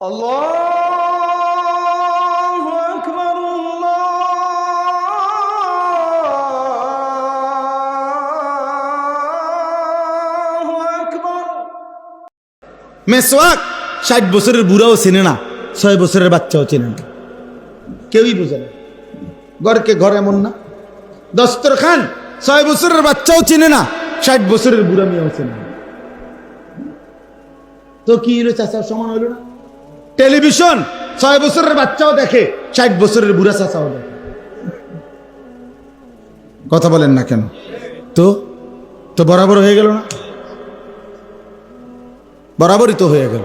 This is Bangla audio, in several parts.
الله أكبر الله أكبر মেসওয়াক ষাট বছরের বুড়াও চেনে না ছয় বছরের বাচ্চাও চেনে না কেউই বুঝে না ঘরকে ঘর এমন না দস্তর খান ছয় বছরের বাচ্চাও চেনে না ষাট বছরের বুড়া মেয়েও চেনে না তো কি হলো চাচা সমান হলো না টেলিভিশন ছয় বছরের বাচ্চাও দেখে, ষাট বছরের বুড়া চাচাও দেখে। কথা বলেন না কেন? তো? তো বরাবর হয়ে গেল না? বরাবরই তো হয়ে গেল।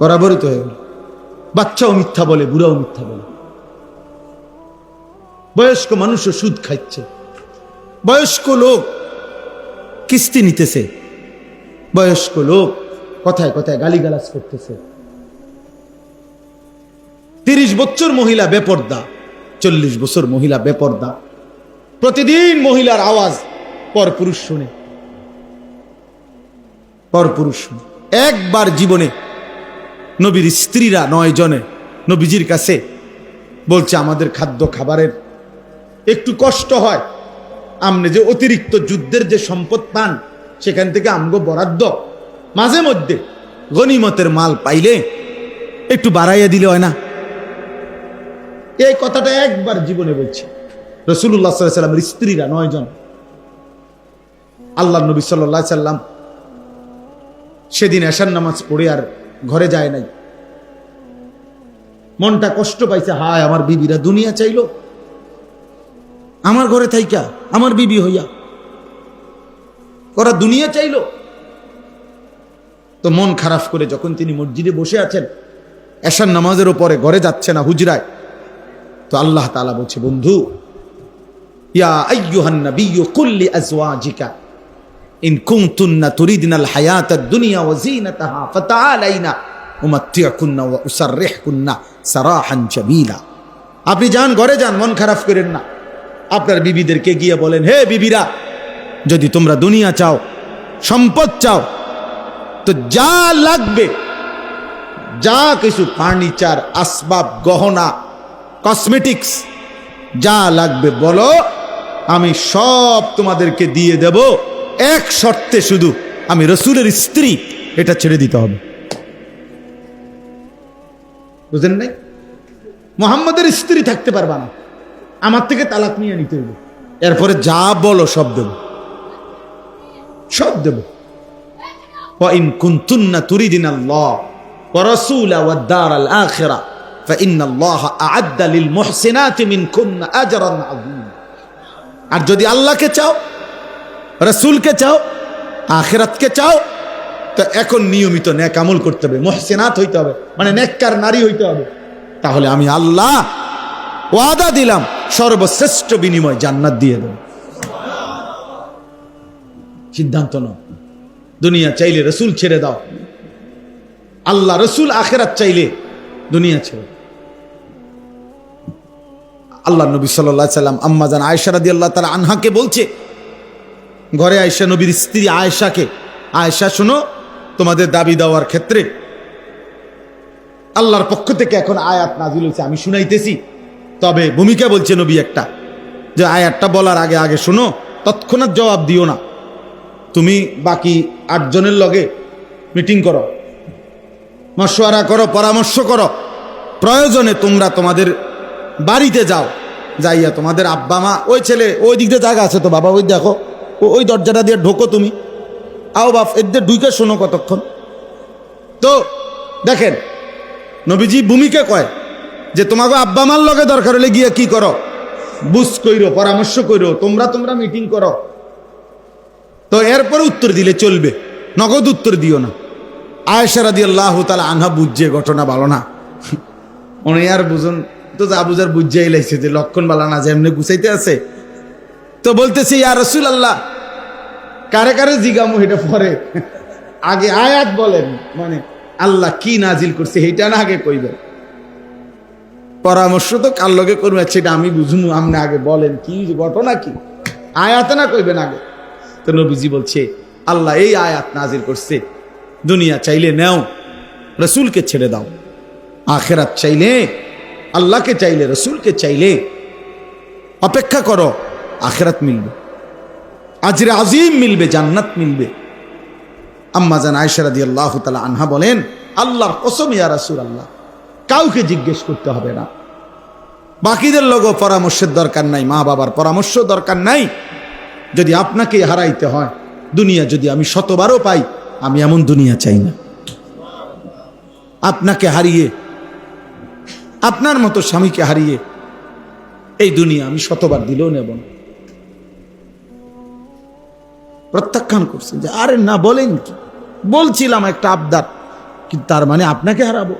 বরাবরই তো হয়ে গেল। বাচ্চাও মিথ্যা বলে, বুড়াও মিথ্যা বলে। বয়স্ক মানুষও সুদ খাচ্ছে বয়স্ক লোক কিস্তি নিতেছে। বয়স্ক লোক কথায় কথায় গালিগালাজ করতেছে। তিরিশ বছর মহিলা বেপর্দা, চল্লিশ বছর মহিলা বেপর্দা। প্রতিদিন মহিলার আওয়াজ, পর পুরুষ শুনে। পরপুরুষ একবার জীবনে নবীর স্ত্রীরা নয় জনে নবীজির কাছে বলছে, আমাদের খাদ্য খাবারের একটু কষ্ট হয়। আমনে যে অতিরিক্ত যুদ্ধের যে সম্পদ পান, সেখান থেকে আমগো বরাদ্দ মাঝে মধ্যে গনিমতের মাল পাইলে একটু বাড়াইয়া দিলে হয় না? এই কথাটা একবার জীবনে বলছে। রসুল্লাহ সাল্লামের স্ত্রীরা নয় জন আল্লাহ নবী সাল্লাহ সাল্লাম সেদিন এশার নামাজ পড়ে আর ঘরে যায় নাই। মনটা কষ্ট পাইছে, হায় আমার বিবিরা দুনিয়া চাইলো। আমার ঘরে থাইকা, আমার বিবি হইয়া। ওরা দুনিয়া চাইলো। তো মন খারাপ করে যখন তিনি মসজিদে বসে আছেন, এশার নামাজের ওপরে ঘরে যাচ্ছে না হুজরায়, তো আল্লাহ তাআলা বলছে, বন্ধু, ইয়া কুল্লি ইন হায়াতাদ দুনিয়া আপনি যান, ঘরে যান, মন খারাপ করেন না। আপনার বিবিদেরকে গিয়ে বলেন, হে বিবিরা, যদি তোমরা দুনিয়া চাও, সম্পদ চাও তো যা লাগবে, যা কিছু ফার্নিচার, আসবাব, গহনা, কসমেটিক্স, যা লাগবে বলো, আমি সব তোমাদেরকে দিয়ে দেব। এক শর্তে শুধু, আমি রসুলের স্ত্রী, এটা ছেড়ে দিতে হবে। বুঝলেন নাই? মোহাম্মদের স্ত্রী থাকতে পারবা না। আমার থেকে তালাক নিয়ে নিতে হবে। এরপরে যা বলো, সব দেব। সব দেব। ورسول والدار الآخرة فإن الله أعد للمحسنات منكن أجرا আর যদি আল্লাহকে চাও, রসুলকে চাও, আখেরাতকে চাও, তো এখন নিয়মিত ন্যাক আমল করতে হবে। মহসেনাত হইতে হবে মানে ন্যাক্কার নারী হইতে হবে। তাহলে আমি আল্লাহ ওয়াদা দিলাম, সর্বশ্রেষ্ঠ বিনিময় জান্নাত দিয়ে দেব। সিদ্ধান্ত নয় দুনিয়া চাইলে রসুল ছেড়ে দাও। আল্লাহ রসুল আখেরাত চাইলে দুনিয়া ছেড়ে। আল্লাহ নবী সাল্লাহ সাল্লাম আম্মা জান আয়সা রাদি আল্লাহ তালা আনহাকে বলছে, ঘরে আয়সা নবীর স্ত্রী আয়েশাকে, আয়েশা শোনো, তোমাদের দাবি দেওয়ার ক্ষেত্রে আল্লাহর পক্ষ থেকে এখন আয়াত নাজিল হয়েছে, আমি শুনাইতেছি। তবে ভূমিকা বলছে নবী একটা, যে আয়াতটা বলার আগে আগে শোনো, তৎক্ষণাৎ জবাব দিও না। তুমি বাকি আটজনের লগে মিটিং করো। মশওয়ারা করো, পরামর্শ করো। প্রয়োজনে তোমরা তোমাদের বাড়িতে যাও, যাইয়া তোমাদের আব্বা মা, ওই ছেলে, ওই দিক দিয়ে জায়গা আছে তো বাবা, ওই দেখো ওই দরজাটা দিয়ে ঢোকো তুমি। আও বাপ এদের ঢুকে শোনো কতক্ষণ। তো, দেখেন, নবীজি ভূমিকা কয় যে তোমাকে আব্বা মার লগে দরকার হলে গিয়ে কি করো? বুঝ কইরো, পরামর্শ কইরো, তোমরা তোমরা মিটিং করো। তো এরপরে উত্তর দিলে চলবে, নগদ উত্তর দিও না। আয়েশা দিয়ে আল্লাহ তালা আনহা বুঝছে ঘটনা ভালো না। উনি আর বুঝুন, তো যা বুঝার বুঝাই লাইছে যে লক্ষণ বালা না যে এমনি গুছাইতে আছে। তো বলতেছে, ইয়া রসুল আল্লাহ কারে কারে জিগামু এটা পরে? আগে আয়াত বলেন মানে আল্লাহ কি নাজিল করছে এইটা না আগে কইবেন। পরামর্শ তো কার লগে করবে, সেটা আমি বুঝুমু আপনি আগে বলেন, কি ঘটনা কি? আয়াতে না কইবেন আগে। তো নবীজি বলছে, আল্লাহ এই আয়াত নাজিল করছে, দুনিয়া চাইলে নেও, রসুলকে ছেড়ে দাও, আখেরাত চাইলে, আল্লাহকে চাইলে, রসুলকে চাইলে, অপেক্ষা করো, আখেরাত মিলবে। আজরে আজিম মিলবে, জান্নাত মিলবে। আম্মা জান আয়সারাদি আল্লাহ তালা আনহা বলেন, আল্লাহর কসম ইয়া রাসূল আল্লাহ কাউকে জিজ্ঞেস করতে হবে না। বাকিদের লোকও পরামর্শের দরকার নাই মা বাবার পরামর্শ দরকার নাই। যদি আপনাকে হারাইতে হয়, দুনিয়া যদি আমি শতবারও পাই, আমি এমন দুনিয়া চাই না। আপনাকে হারিয়ে, আপনার মতো স্বামীকে হারিয়ে, এই দুনিয়া আমি শতবার দিলেও নেব না। প্রত্যাখ্যান করছেন যে, আরে না বলেন কি? বলছিলাম একটা আবদার, কিন্তু তার মানে আপনাকে হারাবো।